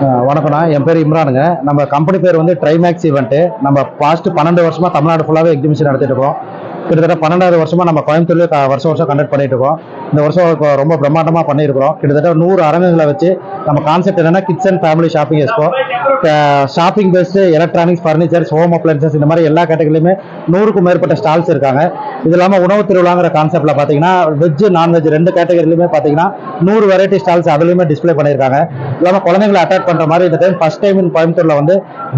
வணக்கம்ண்ணா. என் பேர் இம்ரானுங்க. நம்ம கம்பெனி பேர் வந்து ட்ரைமேக்ஸ் ஈவெண்ட்டு நம்ம பாஸ்ட் பன்னெண்டு வருஷமா தமிழ்நாடு ஃபுல்லாகவே எக்ஸிபிஷன் நடத்திட்டு இருக்கோம். கிட்டத்தட்ட பன்னெண்டாவது வருஷமா நம்ம கோயம்புத்தூர்லேயே வருஷம் வருஷம் கண்டக்ட் பண்ணிட்டு இருக்கோம். இந்த வருஷம் இப்போ ரொம்ப பிரம்மாண்டமாக பண்ணியிருக்கிறோம். கிட்டத்தட்ட நூறு அரங்குகளை வச்சு நம்ம கான்செப்ட் என்னன்னா kids and family shopping expo shopping best electronics furnitures home appliances இந்த மாதிரி எல்லா கேட்டகரியிலுமே நூறுக்கும் மேற்பட்ட ஸ்டால்ஸ் இருக்காங்க. இது இல்லாமல் உணவு திருவிழாங்கிற கான்செப்டில் பார்த்தீங்கன்னா வெஜ் நான்வெஜ் ரெண்டு கேட்டகரியிலுமே பார்த்தீங்கன்னா நூறு வெரைட்டி ஸ்டால்ஸ் அதுலேயுமே டிஸ்ப்ளே பண்ணியிருக்காங்க. இல்லாமல் குழந்தைங்களை அட்ராக்ட் பண்ணுற மாதிரி இந்த டைம் ஃபஸ்ட் டைம் இன் கோயம்புத்தூரில் வந்து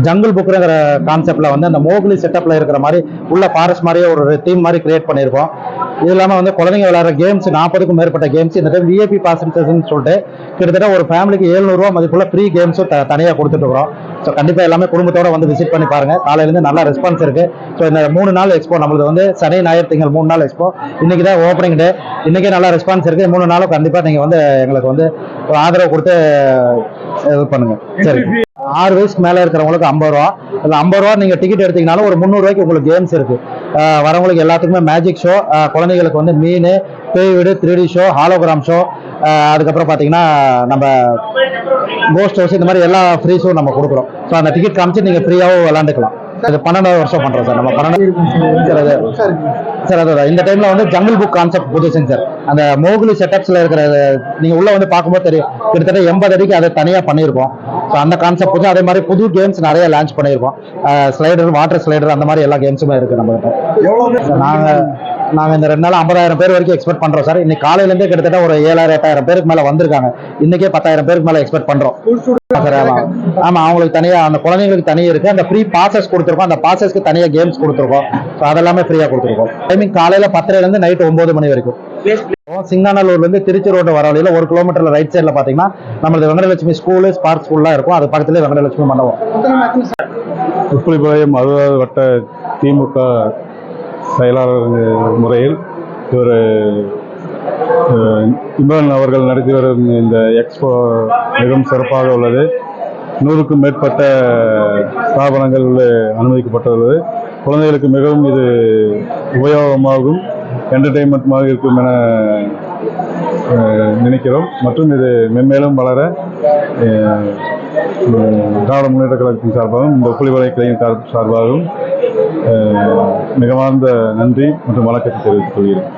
ஜங்கிள் புக்குங்கிற கான்செப்டில் வந்து அந்த மோகலி செட்டப்பில் இருக்கிற மாதிரி உள்ள ஃபாரஸ்ட் மாதிரியே ஒரு தீம் மாதிரி கிரியேட் பண்ணியிருக்கோம். இது இல்லாமல் வந்து குழந்தைங்க விளையாடுற கேம்ஸ் நாற்பதுக்கும் மேற்பட்ட கேம்ஸ் இந்த டைம் விஐபி பாசன்சர்ஸ்னு சொல்லிட்டு கிட்டத்தட்ட ஒரு ஃபேமிலிக்கு ஏழ்நூறுவா மதிப்புள்ள ஃப்ரீ கேம்ஸும் த தனியாக கொடுத்துட்டு இருக்கிறோம். ஸோ கண்டிப்பாக எல்லாமே குடும்பத்தோட வந்து விசிட் பண்ணி பாருங்க. காலையிலேருந்து நல்ல ரெஸ்பான்ஸ் இருக்கு. ஸோ இந்த மூணு நாள் எக்ஸ்போ நம்மளுக்கு வந்து சனி ஞாயிறு திங்கள் மூணு நாள் எக்ஸ்போ இன்னைக்கு தான் ஓப்பனிங் டே இன்னைக்கே நல்ல ரெஸ்பான்ஸ் இருக்கு. மூணு நாளும் கண்டிப்பாக நீங்கள் வந்து எங்களுக்கு வந்து ஒரு ஆதரவு கொடுத்து இது பண்ணுங்க. சரி. ஆறு வயசுக்கு மேலே இருக்கிறவங்களுக்கு ஐம்பது ரூபா. இல்லை ஐம்பது ரூபா நீங்கள் டிக்கெட் எடுத்தீங்கனாலும் ஒரு முந்நூறுவாய்க்கு உங்களுக்கு கேம்ஸ் இருக்குது வரவங்களுக்கு எல்லாத்துக்குமே மேஜிக் ஷோ குழந்தைகளுக்கு வந்து மீன் பேய் வீடு த்ரீ ஷோ ஹாலோகிராம் ஷோ அதுக்கப்புறம் பார்த்தீங்கன்னா நம்ம கோஸ்ட் ஹவுஸ் இந்த மாதிரி எல்லா ஃப்ரீ ஷோ நம்ம கொடுக்குறோம். ஸோ அந்த டிக்கெட் காமிச்சு நீங்கள் ஃப்ரீயாகவும் விளாண்டுக்கலாம். இது பன்னெண்டாவது வருஷம் பண்ணுறோம் சார். நம்ம பன்னெண்டாவது சார் அது சார் அதான் இந்த டைம்ல வந்து ஜங்கிள் புக் கான்செப்ட் புதுசுங்க சார். அந்த மோகுலி செட்டப்ஸ்ல இருக்கிற நீங்க உள்ள வந்து பார்க்கும்போது தெரியும். கிட்டத்தட்ட எண்பது அடிக்கு அதை தனியா பண்ணியிருக்கோம் ஸோ அந்த கான்செப்ட் புது அதே மாதிரி புது கேம்ஸ் நிறைய லான்ச் பண்ணியிருக்கோம் ஸ்லைடர் வாட்டர் ஸ்லைடர் அந்த மாதிரி எல்லா கேம்ஸுமே இருக்கு நம்ம கிட்ட நாங்கள் இந்த ரெண்டு நாள் ஐம்பதாயிரம் பேர் வரைக்கும் எக்ஸ்பெக்ட் பண்ணுறோம் சார் இன்னைக்கு காலையிலேருந்தே கிட்டத்தட்ட ஒரு ஏழாயிரம் எட்டாயிரம் பேருக்கு மேலே வந்திருக்காங்க. இன்னைக்கே பத்தாயிரம் பேருக்கு மேலே எக்ஸ்பெக்ட் பண்ணுறோம் சார் ஆமா. ஆமா அவங்களுக்கு தனியாக அந்த குழந்தைங்களுக்கு தனியாக இருக்குது அந்த ஃப்ரீ பாசஸ் கொடுத்துருக்கோம். அந்த பாசஸ்க்கு தனியாக கேம்ஸ் கொடுத்துருக்கோம். ஸோ அதெல்லாமே ஃப்ரீயா கொடுத்துருக்கோம். டைமிங் காலையில் பத்தரைலேருந்து நைட்டு ஒம்பது மணி வரைக்கும். சிங்கானல்லூர்லேருந்து திருச்சி ரோடு வர வழியில ஒரு கிலோமீட்டரில் ரைட் சைடுல பார்த்தீங்கன்னா நம்மளது வெங்கடலட்சுமி ஸ்கூலு ஸ்பார்க் ஸ்கூல்லாம் இருக்கும். அது பக்கத்துலேயே வெங்கடலட்சுமி மண்டபம். உப்புளிப்பாளையம் அறுபதாவது வட்ட திமுக செயலாளர் முறையில் இவர் இம்ரான் அவர்கள் நடத்தி வரும் இந்த எக்ஸ்போ மிகவும் சிறப்பாக உள்ளது. நூறுக்கும் மேற்பட்ட ஸ்தாபனங்கள் அனுமதிக்கப்பட்டுள்ளது. குழந்தைகளுக்கு மிகவும் இது உபயோகமாகும் என்டர்டெயின்மெண்ட்மாக இருக்கும் என நினைக்கிறோம். மற்றும் இது மென்மேலும் வளர திராவிட முன்னேற்ற கழகத்தின் சார்பாகவும் இந்த புலிவலை கிளையின் சார்- சார்பாகவும் மிகவார்ந்த நன்றி மற்றும் வணக்கத்தை தெரிவித்துக் கொள்கிறேன்.